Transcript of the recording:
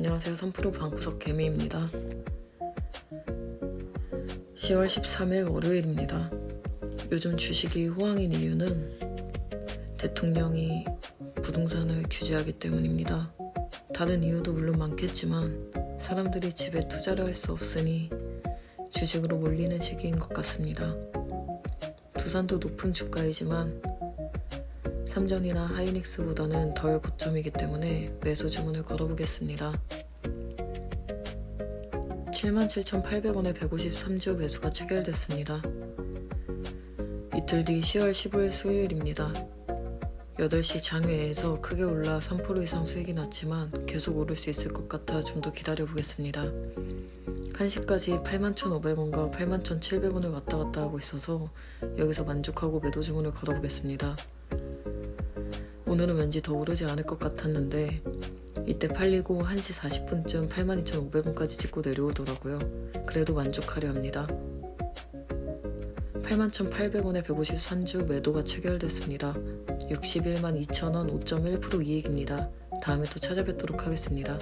안녕하세요. 3프로 방구석 개미입니다. 10월 13일 월요일입니다. 요즘 주식이 호황인 이유는 대통령이 부동산을 규제하기 때문입니다. 다른 이유도 물론 많겠지만 사람들이 집에 투자를 할 수 없으니 주식으로 몰리는 시기인 것 같습니다. 두산도 높은 주가이지만 삼전이나 하이닉스보다는 덜 고점이기 때문에 매수 주문을 걸어보겠습니다. 77,800원에 153주 매수가 체결됐습니다. 이틀 뒤 10월 15일 수요일입니다. 8시 장외에서 크게 올라 3% 이상 수익이 났지만 계속 오를 수 있을 것 같아 좀 더 기다려 보겠습니다. 1시까지 81,500원과 81,700원을 왔다 갔다 하고 있어서 여기서 만족하고 매도 주문을 걸어보겠습니다. 오늘은 왠지 더 오르지 않을 것 같았는데 이때 팔리고 1시 40분쯤 82,500원까지 찍고 내려오더라고요. 그래도 만족하려 합니다. 81,800원에 153주 매도가 체결됐습니다. 61만 2천원 5.1% 이익입니다. 다음에 또 찾아뵙도록 하겠습니다.